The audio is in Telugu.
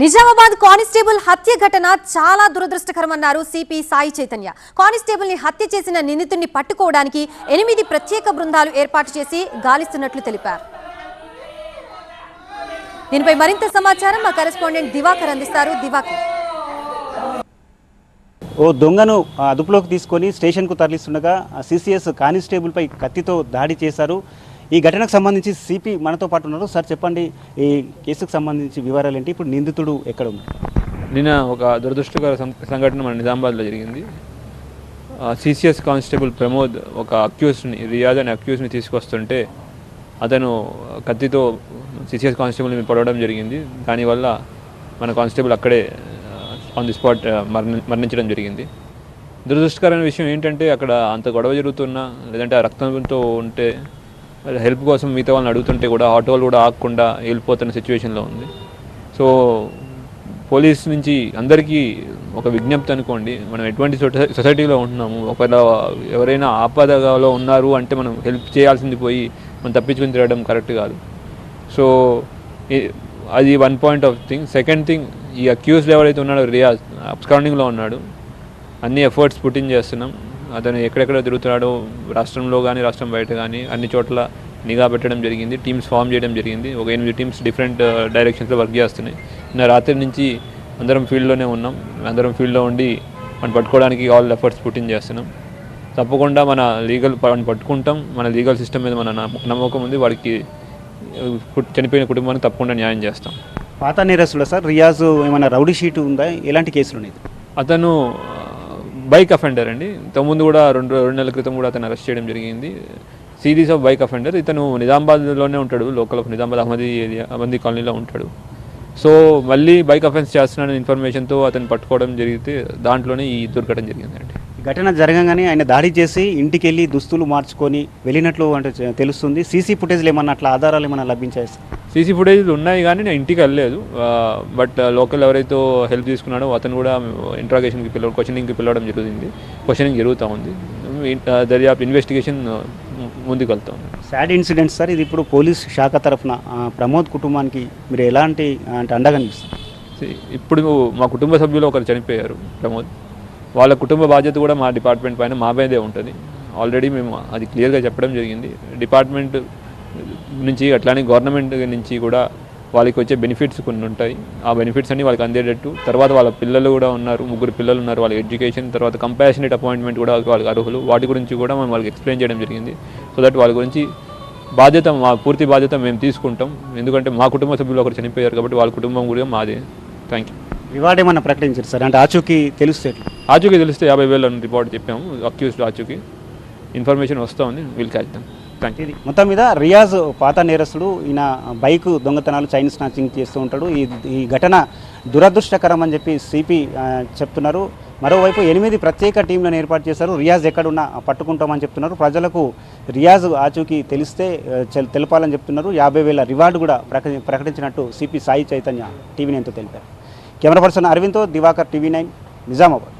నిజామాబాద్ కానిస్టేబుల్ హత్య ఘటన చాలా దురదృష్టకరమన్నారు సిపి సాయి చైతన్య. కానిస్టేబుల్ని హత్య చేసిన నిందితుడిని పట్టుకోవడానికి ఎనిమిది ప్రత్యేక బృందాలు ఏర్పాటు చేసి గాలిస్తున్నట్లు తెలిపారు. దీనిపై మరింత సమాచారం మా కరెస్పాండెంట్ దివాకర్ అందిస్తారు. దివాకర్. ఓ దొంగను అదుపులోకి తీసుకొని స్టేషన్కు తరలిస్తుండగా సిసిఎస్ కానిస్టేబుల్పై కత్తితో దాడి చేశారు. ఈ ఘటనకు సంబంధించి సిపి మనతో పాటు ఉన్నారు. సార్ చెప్పండి ఈ కేసుకు సంబంధించి వివరాలు ఏంటి ఇప్పుడు నిందితుడు ఎక్కడ ఉంది నిన్న ఒక దురదృష్టకర సంఘటన మన నిజామాబాద్లో జరిగింది. సిసిఎస్ కానిస్టేబుల్ ప్రమోద్ ఒక అక్యూస్ని రియాజ్ అనే అక్యూస్ని తీసుకొస్తుంటే అతను కత్తితో సిసిఎస్ కానిస్టేబుల్ని పొడవడం జరిగింది. దానివల్ల మన కానిస్టేబుల్ అక్కడే ఆన్ ది స్పాట్ మరణి మరణించడం జరిగింది. దురదృష్టకరమైన విషయం ఏంటంటే అక్కడ అంత గొడవ జరుగుతున్నా లేదంటే ఆ రక్తంతో ఉంటే హెల్ప్ కోసం మిగతా వాళ్ళని అడుగుతుంటే కూడా ఆటోలు కూడా ఆగకుండా వెళ్ళిపోతున్న సిచ్యువేషన్లో ఉంది. సో పోలీస్ నుంచి అందరికీ ఒక విజ్ఞప్తి అనుకోండి మనం ఎటువంటి సొసై- సొసైటీలో ఉంటున్నాము ఒకవేళ ఎవరైనా ఆపదలో ఉన్నారు అంటే మనం హెల్ప్ చేయాల్సింది పోయి మనం తప్పించుకుని తిరగడం కరెక్ట్ కాదు. సో అది one point of thing second thing ఈ అక్యూజ్డ్ ఎవరైతే ఉన్నాడో రియాజ్ అప్స్కౌండింగ్లో ఉన్నాడు అన్ని ఎఫర్ట్స్ పుట్టిన్ చేస్తున్నాం. అతను ఎక్కడెక్కడ తిరుగుతున్నాడో రాష్ట్రంలో కానీ రాష్ట్రం బయట కానీ అన్ని చోట్ల నిఘా పెట్టడం జరిగింది. టీమ్స్ ఫామ్ చేయడం జరిగింది. ఒక ఎనిమిది టీమ్స్ డిఫరెంట్ డైరెక్షన్స్లో వర్క్ చేస్తున్నాయి. నిన్న రాత్రి నుంచి అందరం ఫీల్డ్లోనే ఉన్నాం. అందరం ఫీల్డ్లో ఉండి మనం పట్టుకోవడానికి ఆల్ ఎఫర్ట్స్ పుట్టిన్ చేస్తున్నాం. తప్పకుండా మన లీగల్ వాడిని పట్టుకుంటాం. మన లీగల్ సిస్టమ్ మీద మన నమ్మ- నమ్మకం ఉంది. వాడికి చనిపోయిన కుటుంబానికి తప్పకుండా న్యాయం చేస్తాం. పాత నేరస్తుడు సార్? రియాజ్ ఏమైనా రౌడీ షీట్ ఉందా? ఎలాంటి కేసులు ఉన్నాయి? అతను బైక్ అఫెండర్ అండి. ఇంతకుముందు కూడా రెండు రెండు నెలల క్రితం కూడా అతను అరెస్ట్ చేయడం జరిగింది. సిరీస్ ఆఫ్ బైక్ అఫెండర్ ఇతను నిజామాబాద్లోనే ఉంటాడు local of Nizamabad Ahmedi area Ahmedi కాలనీలో ఉంటాడు. సో మళ్ళీ బైక్ అఫెన్స్ చేస్తున్నాడని ఇన్ఫర్మేషన్తో అతను పట్టుకోవడం జరిగితే దాంట్లోనే ఈ దుర్ఘటన జరిగిందండి. ఘటన జరగగానే ఆయన దాడి చేసి ఇంటికి వెళ్ళి దుస్తులు మార్చుకొని వెళ్ళినట్లు అంటే తెలుస్తుంది. సీసీ ఫుటేజ్లు ఏమన్నా అట్లా ఆధారాలు ఏమైనా లభించాయి సార్? సీసీ ఫుటేజ్ ఉన్నాయి కానీ నేను ఇంటికి వెళ్ళలేదు. బట్ లోకల్ ఎవరైతే హెల్ప్ తీసుకున్నాడో అతను కూడా ఇంట్రాగేషన్కి పిలవ క్వశ్చనింగ్కి పిలవడం జరుగుతుంది. క్వశ్చనింగ్ జరుగుతూ ఉంది. దర్యాప్తు ఇన్వెస్టిగేషన్ ముందుకు వెళ్తా సాడ్ ఇన్సిడెంట్ సార్ ఇది ఇప్పుడు పోలీస్ శాఖ తరఫున ప్రమోద్ కుటుంబానికి మీరు ఎలాంటి అంటే అండగా See, ఇప్పుడు మా కుటుంబ సభ్యులు ఒకరు చనిపోయారు ప్రమోద్. వాళ్ళ కుటుంబ బాధ్యత కూడా మా డిపార్ట్మెంట్ పైన మా మీదే ఉంటుంది. ఆల్రెడీ మేము అది క్లియర్గా చెప్పడం జరిగింది. డిపార్ట్మెంట్ నుంచి అట్లానే గవర్నమెంట్ నుంచి కూడా వాళ్ళకి వచ్చే బెనిఫిట్స్ కొన్ని ఉంటాయి. ఆ బెనిఫిట్స్ అన్ని వాళ్ళకి అందేటట్టు తర్వాత వాళ్ళ పిల్లలు కూడా ఉన్నారు ముగ్గురు పిల్లలు ఉన్నారు వాళ్ళ ఎడ్యుకేషన్ తర్వాత కంపాషనేట్ అపాయింట్మెంట్ కూడా వాళ్ళకి అర్హులు. వాటి గురించి కూడా మనం వాళ్ళకి ఎక్స్ప్లెయిన్ చేయడం జరిగింది. సో దట్ వాళ్ళ గురించి బాధ్యత మా పూర్తి బాధ్యత మేము తీసుకుంటాం. ఎందుకంటే మా కుటుంబ సభ్యులు ఒకరు చనిపోయారు కాబట్టి వాళ్ళ కుటుంబం కూడా మాదే. థ్యాంక్ యూ రివార్డ్ ఏమన్నా ప్రకటించారు సార్? అంటే ఆచూకీ తెలుస్తే? ఆచూకీ తెలిస్తే యాభై వేలు రిపోర్ట్ చెప్పాము. అక్యూస్డ్ ఆచూకీ. ఇన్ఫర్మేషన్ వస్తూ ఉంది క్యాచ్ థ్యాంక్ యూ ఇది మొత్తం మీద రియాజ్ పాత నేరస్తుడు ఈయన బైక్ దొంగతనాలు చైన్ స్నాచింగ్ చేస్తూ ఉంటాడు. ఈ ఈ ఘటన దురదృష్టకరం అని చెప్పి సిపి చెప్తున్నారు. మరోవైపు ఎనిమిది ప్రత్యేక టీంలను ఏర్పాటు చేశారు. రియాజ్ ఎక్కడున్నా పట్టుకుంటామని చెప్తున్నారు. ప్రజలకు రియాజ్ ఆచూకీ తెలిస్తే తెలపాలని చెప్తున్నారు. యాభై వేల రివార్డు కూడా ప్రకటి ప్రకటించినట్టు సిపి సాయి చైతన్య టీవీ నైన్తో తెలిపారు. కెమెరా పర్సన్ అరవింద్తో దివాకర్ టీవీ నైన్ నిజామాబాద్.